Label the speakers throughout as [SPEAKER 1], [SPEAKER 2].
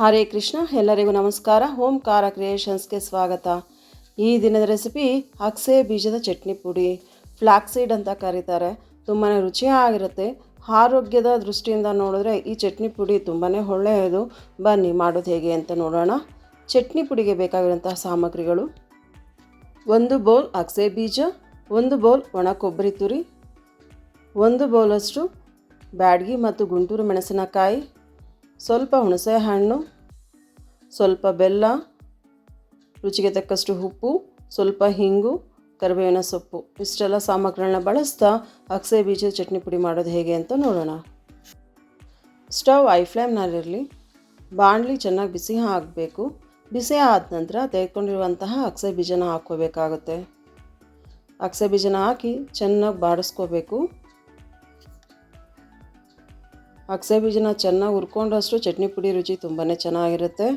[SPEAKER 1] ಹರೇ ಕೃಷ್ಣ, ಎಲ್ಲರಿಗೂ ನಮಸ್ಕಾರ. ಹೋಮ್ ಕಾರ ಕ್ರಿಯೇಷನ್ಸ್ಗೆ ಸ್ವಾಗತ. ಈ ದಿನದ ರೆಸಿಪಿ ಅಕ್ಸೆ ಬೀಜದ ಚಟ್ನಿ ಪುಡಿ. ಫ್ಲಾಕ್ಸೀಡ್ ಅಂತ ಕರೀತಾರೆ. ತುಂಬಾ ರುಚಿಯಾಗಿರುತ್ತೆ. ಆರೋಗ್ಯದ ದೃಷ್ಟಿಯಿಂದ ನೋಡಿದ್ರೆ ಈ ಚಟ್ನಿ ಪುಡಿ ತುಂಬಾ ಒಳ್ಳೆಯದು. ಬನ್ನಿ, ಮಾಡೋದು ಹೇಗೆ ಅಂತ ನೋಡೋಣ. ಚಟ್ನಿ ಪುಡಿಗೆ ಬೇಕಾಗಿರುವಂತಹ ಸಾಮಗ್ರಿಗಳು. ಒಂದು ಬೌಲ್ ಅಕ್ಸೆ ಬೀಜ, ಒಂದು ಬೌಲ್ ಒಣ ಕೊಬ್ಬರಿ ತುರಿ, ಒಂದು ಬೌಲಷ್ಟು ಬ್ಯಾಡ್ಗಿ ಮತ್ತು ಗುಂಟೂರು ಮೆಣಸಿನಕಾಯಿ ಸ್ವಲ್ಪ ಹುಣಸೆ ಹಣ್ಣು, ಸ್ವಲ್ಪ ಬೆಲ್ಲ, ರುಚಿಗೆ ತಕ್ಕಷ್ಟು ಉಪ್ಪು, ಸ್ವಲ್ಪ ಹಿಂಗು, ಕರಿಬೇವಿನ ಸೊಪ್ಪು. ಇಷ್ಟೆಲ್ಲ ಸಾಮಗ್ರಿಗಳನ್ನ ಬಳಸ್ತಾ ಅಗಸೆ ಬೀಜದ ಚಟ್ನಿ ಪುಡಿ ಮಾಡೋದು ಹೇಗೆ ಅಂತ ನೋಡೋಣ. ಸ್ಟವ್ ಐ ಫ್ಲೇಮ್ನಲ್ಲಿರಲಿ. ಬಾಣಲಿ ಚೆನ್ನಾಗಿ ಬಿಸಿ ಹಾಕಬೇಕು ಬಿಸಿ ಆದ ನಂತರ ತೆಗೆದುಕೊಂಡಿರುವಂತಹ ಅಗಸೆ ಬೀಜನ ಹಾಕ್ಕೋಬೇಕಾಗುತ್ತೆ. ಅಗಸೆ ಬೀಜನ ಹಾಕಿ ಚೆನ್ನಾಗಿ ಬಾಡಿಸ್ಕೋಬೇಕು. ಅಕ್ಸೆ ಬೀಜನ ಚೆನ್ನಾಗಿ ಹುರ್ಕೊಂಡಷ್ಟು ಚಟ್ನಿ ಪುಡಿ ರುಚಿ ತುಂಬಾ ಚೆನ್ನಾಗಿರುತ್ತೆ.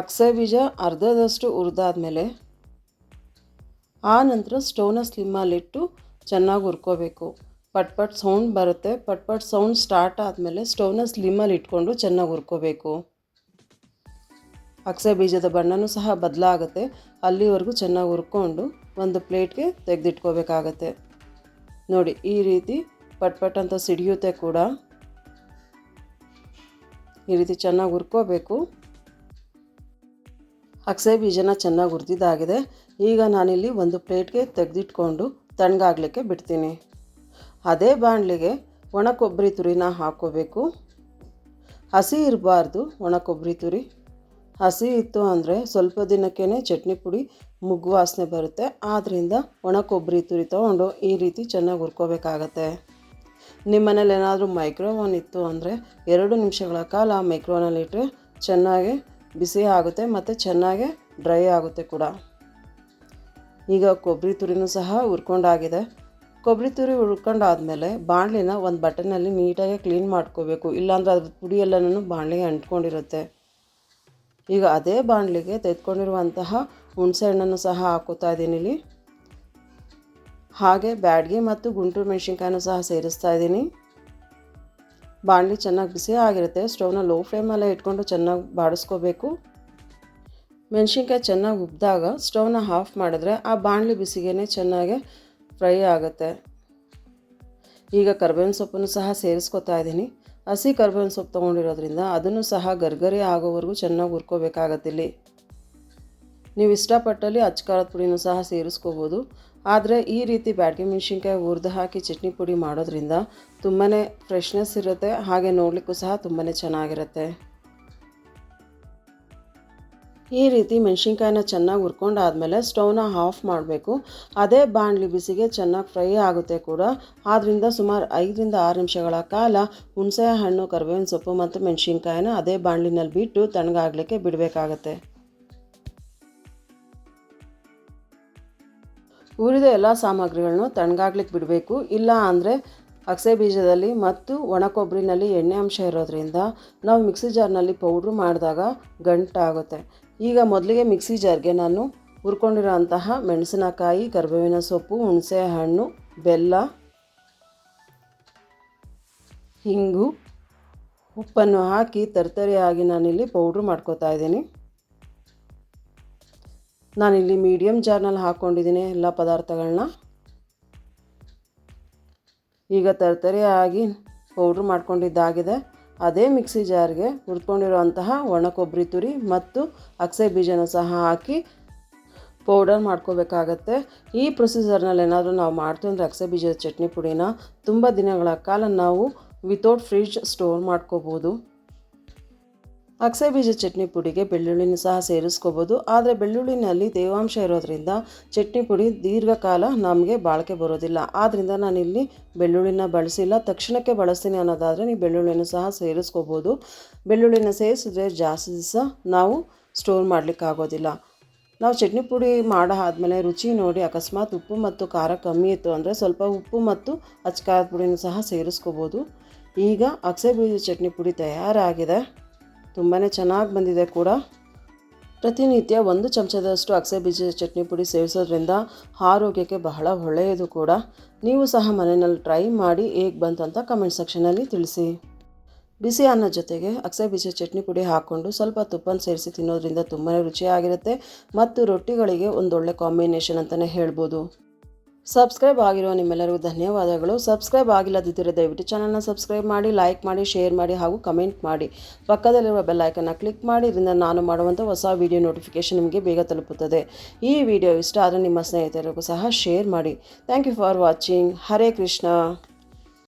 [SPEAKER 1] ಅಕ್ಸೆ ಬೀಜ ಅರ್ಧದಷ್ಟು ಹುರಿದಾದ್ಮೇಲೆ ಆ ನಂತರ ಸ್ಟವ್ನ ಸ್ಲಿಮ್ಮಲ್ಲಿಟ್ಟು ಚೆನ್ನಾಗಿ ಹುರ್ಕೋಬೇಕು. ಪಟ್ ಪಟ್ ಸೌಂಡ್ ಬರುತ್ತೆ. ಪಟ್ ಪಟ್ ಸೌಂಡ್ ಸ್ಟಾರ್ಟ್ ಆದಮೇಲೆ ಸ್ಟವ್ನ ಸ್ಲಿಮ್ಮಲ್ಲಿ ಇಟ್ಕೊಂಡು ಚೆನ್ನಾಗಿ ಹುರ್ಕೋಬೇಕು. ಅಕ್ಸೆ ಬೀಜದ ಬಣ್ಣನೂ ಸಹ ಬದಲಾಗುತ್ತೆ. ಅಲ್ಲಿವರೆಗೂ ಚೆನ್ನಾಗಿ ಹುರ್ಕೊಂಡು ಒಂದು ಪ್ಲೇಟ್ಗೆ ತೆಗೆದಿಟ್ಕೋಬೇಕಾಗತ್ತೆ. ನೋಡಿ, ಈ ರೀತಿ ಪಟ್ ಪಟ್ ಅಂತ ಸಿಡಿಯುತ್ತೆ ಕೂಡ. ಈ ರೀತಿ ಚೆನ್ನಾಗಿ ಹುರ್ಕೋಬೇಕು. ಅಕ್ಸೆ ಬೀಜನ ಚೆನ್ನಾಗಿ ಹುರಿದಿದ್ದಾಗಿದೆ. ಈಗ ನಾನಿಲ್ಲಿ ಒಂದು ಪ್ಲೇಟ್ಗೆ ತೆಗೆದಿಟ್ಕೊಂಡು ತಣ್ಣಗಾಗಲಿಕ್ಕೆ ಬಿಡ್ತೀನಿ. ಅದೇ ಬಾಣಲಿಗೆ ಒಣ ಕೊಬ್ಬರಿ ತುರಿನ ಹಾಕೋಬೇಕು. ಹಸಿ ಇರಬಾರ್ದು ಒಣ ಕೊಬ್ಬರಿ ತುರಿ. ಹಸಿ ಇತ್ತು ಅಂದರೆ ಸ್ವಲ್ಪ ದಿನಕ್ಕೇ ಚಟ್ನಿ ಪುಡಿ, ಮುಗ್ಗು ವಾಸನೆ ಬರುತ್ತೆ. ಆದ್ದರಿಂದ ಒಣ ಕೊಬ್ಬರಿ ತುರಿ ತೊಗೊಂಡು ಈ ರೀತಿ ಚೆನ್ನಾಗಿ ಹುರ್ಕೋಬೇಕಾಗತ್ತೆ. ನಿಮ್ಮ ಮನೇಲಿ ಏನಾದರೂ ಮೈಕ್ರೋವನ್ ಇತ್ತು ಅಂದರೆ ಎರಡು ನಿಮಿಷಗಳ ಕಾಲ ಮೈಕ್ರೋವನಲ್ಲಿಟ್ಟರೆ ಚೆನ್ನಾಗಿ ಬಿಸಿ ಆಗುತ್ತೆ ಮತ್ತು ಚೆನ್ನಾಗಿ ಡ್ರೈ ಆಗುತ್ತೆ ಕೂಡ. ಈಗ ಕೊಬ್ಬರಿ ತುರಿನೂ ಸಹ ಹುರ್ಕೊಂಡಾಗಿದೆ. ಕೊಬ್ಬರಿ ತುರಿ ಹುರ್ಕೊಂಡಾದಮೇಲೆ ಬಾಣಲಿನ ಒಂದು ಬಟನಲ್ಲಿ ನೀಟಾಗಿ ಕ್ಲೀನ್ ಮಾಡ್ಕೋಬೇಕು. ಇಲ್ಲಾಂದರೆ ಅದ್ರ ಪುಡಿ ಎಲ್ಲನೂ ಬಾಣಲಿಗೆ ಅಂಟ್ಕೊಂಡಿರುತ್ತೆ. ಈಗ ಅದೇ ಬಾಣಲಿಗೆ ತೆಗೆದುಕೊಂಡಿರುವಂತಹ ಹುಣಸೆ ಹಣ್ಣನ್ನು ಸಹ ಹಾಕೋತಾ ಇದ್ದೀನಿ ಇಲ್ಲಿ. ಹಾಗೆ ಬ್ಯಾಡ್ಗೆ ಮತ್ತು ಗುಂಟೂರು ಮೆಣಸಿನ್ಕಾಯನ್ನು ಸಹ ಸೇರಿಸ್ತಾ ಇದ್ದೀನಿ. ಬಾಣಲಿ ಚೆನ್ನಾಗಿ ಬಿಸಿ ಆಗಿರುತ್ತೆ. ಸ್ಟವ್ನ ಲೋ ಫ್ಲೇಮಲ್ಲೇ ಇಟ್ಕೊಂಡು ಚೆನ್ನಾಗಿ ಬಾಡಿಸ್ಕೋಬೇಕು. ಮೆಣಸಿನ್ಕಾಯಿ ಚೆನ್ನಾಗಿ ಉಬ್ಬಿದಾಗ ಸ್ಟೌವ್ನ ಆಫ್ ಮಾಡಿದ್ರೆ ಆ ಬಾಣಲಿ ಬಿಸಿಗೆನೇ ಚೆನ್ನಾಗಿ ಫ್ರೈ ಆಗುತ್ತೆ. ಈಗ ಕರ್ಬೇವಿನ ಸೊಪ್ಪನ್ನು ಸಹ ಸೇರಿಸ್ಕೊತಾ ಇದ್ದೀನಿ. ಹಸಿ ಕರ್ಬೇವಿನ ಸೊಪ್ಪು ತೊಗೊಂಡಿರೋದ್ರಿಂದ ಅದನ್ನು ಸಹ ಗರ್ಗರಿ ಆಗೋವರೆಗೂ ಚೆನ್ನಾಗಿ ಹುರ್ಕೋಬೇಕಾಗತ್ತಿಲ್ಲಿ ನೀವು ಇಷ್ಟಪಟ್ಟಲ್ಲಿ ಅಚ್ಚಕಾರದ ಪುಡಿನೂ ಸಹ ಸೇರಿಸ್ಕೋಬೋದು. ಆದರೆ ಈ ರೀತಿ ಬ್ಯಾಡ್ಗೆ ಮೆಣಸಿನ್ಕಾಯಿ ಹುರಿದು ಹಾಕಿ ಚಟ್ನಿ ಪುಡಿ ಮಾಡೋದ್ರಿಂದ ತುಂಬಾ ಫ್ರೆಶ್ನೆಸ್ ಇರುತ್ತೆ. ಹಾಗೆ ನೋಡಲಿಕ್ಕೂ ಸಹ ತುಂಬಾ ಚೆನ್ನಾಗಿರುತ್ತೆ. ಈ ರೀತಿ ಮೆಣಸಿನ್ಕಾಯಿನ ಚೆನ್ನಾಗಿ ಹುರ್ಕೊಂಡಾದ್ಮೇಲೆ ಸ್ಟವ್ನ ಆಫ್ ಮಾಡಬೇಕು. ಅದೇ ಬಾಣಲಿ ಬಿಸಿಗೆ ಚೆನ್ನಾಗಿ ಫ್ರೈ ಆಗುತ್ತೆ ಕೂಡ. ಆದ್ದರಿಂದ ಸುಮಾರು ಐದರಿಂದ ಆರು ನಿಮಿಷಗಳ ಕಾಲ ಹುಣಸೆ ಹಣ್ಣು ಕರಿಬೇವಿನ ಸೊಪ್ಪು ಮತ್ತು ಮೆಣಸಿನ್ಕಾಯಿನ ಅದೇ ಬಾಣಲಿನಲ್ಲಿ ಬಿಟ್ಟು ತಣ್ಣಗಾಗಲಿಕ್ಕೆ ಬಿಡಬೇಕಾಗತ್ತೆ. ಉರಿದ ಎಲ್ಲ ಸಾಮಗ್ರಿಗಳನ್ನು ತಣ್ಣಗಾಗ್ಲಿಕ್ಕೆ ಬಿಡಬೇಕು. ಇಲ್ಲ ಅಂದರೆ ಅಗಸೆ ಬೀಜದಲ್ಲಿ ಮತ್ತು ಒಣ ಕೊಬ್ಬರಿನಲ್ಲಿ ಎಣ್ಣೆ ಅಂಶ ಇರೋದ್ರಿಂದ ನಾವು ಮಿಕ್ಸಿ ಜಾರ್ನಲ್ಲಿ ಪೌಡ್ರು ಮಾಡಿದಾಗ ಗಂಟಾಗುತ್ತೆ ಈಗ ಮೊದಲಿಗೆ ಮಿಕ್ಸಿ ಜಾರ್ಗೆ ನಾನು ಹುರ್ಕೊಂಡಿರೋ ಅಂತಹ ಮೆಣಸಿನಕಾಯಿ, ಕರ್ಬೇವಿನ ಸೊಪ್ಪು, ಹುಣಸೆ ಹಣ್ಣು, ಬೆಲ್ಲ, ಹಿಂಗು, ಉಪ್ಪನ್ನು ಹಾಕಿ ತರ್ತರಿಯಾಗಿ ನಾನಿಲ್ಲಿ ಪೌಡ್ರು ಮಾಡ್ಕೋತಾ ಇದ್ದೀನಿ. ನಾನಿಲ್ಲಿ ಮೀಡಿಯಮ್ ಜಾರ್ನಲ್ಲಿ ಹಾಕ್ಕೊಂಡಿದ್ದೀನಿ ಎಲ್ಲ ಪದಾರ್ಥಗಳನ್ನ ಈಗ ತರತರಿಯಾಗಿ ಪೌಡ್ರ್ ಮಾಡ್ಕೊಂಡಿದ್ದಾಗಿದೆ. ಅದೇ ಮಿಕ್ಸಿ ಜಾರ್ಗೆ ಹುರ್ಕೊಂಡಿರುವಂತಹ ಒಣ ಕೊಬ್ಬರಿ ತುರಿ ಮತ್ತು ಅಕ್ಸೆ ಬೀಜನ ಸಹ ಹಾಕಿ ಪೌಡರ್ ಮಾಡ್ಕೋಬೇಕಾಗತ್ತೆ. ಈ ಪ್ರೊಸೀಜರ್ನಲ್ಲಿ ಏನಾದರೂ ನಾವು ಮಾಡ್ತೀವಿ ಅಂದರೆ ಅಕ್ಸೆ ಬೀಜದ ಚಟ್ನಿ ಪುಡಿನ ತುಂಬ ದಿನಗಳ ಕಾಲ ನಾವು ವಿತೌಟ್ ಫ್ರಿಡ್ಜ್ ಸ್ಟೋರ್ ಮಾಡ್ಕೋಬೋದು. ಅಕ್ಸೆ ಬೀಜ ಚಟ್ನಿ ಪುಡಿಗೆ ಬೆಳ್ಳುಳ್ಳಿನೂ ಸಹ ಸೇರಿಸ್ಕೋಬೋದು. ಆದರೆ ಬೆಳ್ಳುಳ್ಳಿನಲ್ಲಿ ತೇವಾಂಶ ಇರೋದ್ರಿಂದ ಚಟ್ನಿ ಪುಡಿ ದೀರ್ಘಕಾಲ ನಮಗೆ ಬಾಳಿಕೆ ಬರೋದಿಲ್ಲ. ಆದ್ದರಿಂದ ನಾನಿಲ್ಲಿ ಬೆಳ್ಳುಳ್ಳಿನ ಬಳಸಿಲ್ಲ. ತಕ್ಷಣಕ್ಕೆ ಬಳಸ್ತೀನಿ ಅನ್ನೋದಾದರೆ ನೀವು ಬೆಳ್ಳುಳ್ಳಿನ ಸಹ ಸೇರಿಸ್ಕೋಬೋದು. ಬೆಳ್ಳುಳ್ಳಿನ ಸೇರಿಸಿದ್ರೆ ಜಾಸ್ತಿ ದಿವಸ ನಾವು ಸ್ಟೋರ್ ಮಾಡಲಿಕ್ಕಾಗೋದಿಲ್ಲ ನಾವು ಚಟ್ನಿ ಪುಡಿ ಮಾಡೋ ಆದಮೇಲೆ ರುಚಿ ನೋಡಿ ಅಕಸ್ಮಾತ್ ಉಪ್ಪು ಮತ್ತು ಖಾರ ಕಮ್ಮಿ ಇತ್ತು ಅಂದರೆ ಸ್ವಲ್ಪ ಉಪ್ಪು ಮತ್ತು ಅಚ್ಕಾರದ ಪುಡಿನೂ ಸಹ ಸೇರಿಸ್ಕೋಬೋದು. ಈಗ ಅಕ್ಸೆ ಬೀಜ ಚಟ್ನಿ ಪುಡಿ ತಯಾರಾಗಿದೆ. ತುಂಬಾ ಚೆನ್ನಾಗಿ ಬಂದಿದೆ ಕೂಡ. ಪ್ರತಿನಿತ್ಯ ಒಂದು ಚಮಚದಷ್ಟು ಅಕ್ಸೆ ಬೀಜದ ಚಟ್ನಿ ಪುಡಿ ಸೇವಿಸೋದ್ರಿಂದ ಆರೋಗ್ಯಕ್ಕೆ ಬಹಳ ಒಳ್ಳೆಯದು ಕೂಡ. ನೀವು ಸಹ ಮನೆಯಲ್ಲಿ ಟ್ರೈ ಮಾಡಿ ಹೇಗೆ ಬಂತಂತ ಕಮೆಂಟ್ ಸೆಕ್ಷನಲ್ಲಿ ತಿಳಿಸಿ. ಬಿಸಿ ಅನ್ನ ಜೊತೆಗೆ ಅಕ್ಸೆ ಬೀಜ ಚಟ್ನಿ ಪುಡಿ ಹಾಕ್ಕೊಂಡು ಸ್ವಲ್ಪ ತುಪ್ಪನ ಸೇರಿಸಿ ತಿನ್ನೋದ್ರಿಂದ ತುಂಬಾ ರುಚಿಯಾಗಿರುತ್ತೆ ಮತ್ತು ರೊಟ್ಟಿಗಳಿಗೆ ಒಂದೊಳ್ಳೆ ಕಾಂಬಿನೇಷನ್ ಅಂತಲೇ ಹೇಳ್ಬೋದು. ಸಬ್ಸ್ಕ್ರೈಬ್ ಆಗಿರೋ ನಿಮ್ಮೆಲ್ಲರಿಗೂ ಧನ್ಯವಾದಗಳು. ಸಬ್ಸ್ಕ್ರೈಬ್ ಆಗಿಲ್ಲದಿದ್ದರೆ ದಯವಿಟ್ಟು ಚಾನಲ್ನ ಸಬ್ಸ್ಕ್ರೈಬ್ ಮಾಡಿ, ಲೈಕ್ ಮಾಡಿ, ಶೇರ್ ಮಾಡಿ ಹಾಗೂ ಕಮೆಂಟ್ ಮಾಡಿ. ಪಕ್ಕದಲ್ಲಿರುವ ಬೆಲ್ ಐಕನ್ನ ಕ್ಲಿಕ್ ಮಾಡಿ, ಇದರಿಂದ ನಾನು ಮಾಡುವಂಥ ಹೊಸ ವಿಡಿಯೋ ನೋಟಿಫಿಕೇಷನ್ ನಿಮಗೆ ಬೇಗ ತಲುಪುತ್ತದೆ. ಈ ವಿಡಿಯೋ ಇಷ್ಟ ಆದರೆ ನಿಮ್ಮ ಸ್ನೇಹಿತರಿಗೂ ಸಹ ಶೇರ್ ಮಾಡಿ. Thank you for watching. Hare Krishna.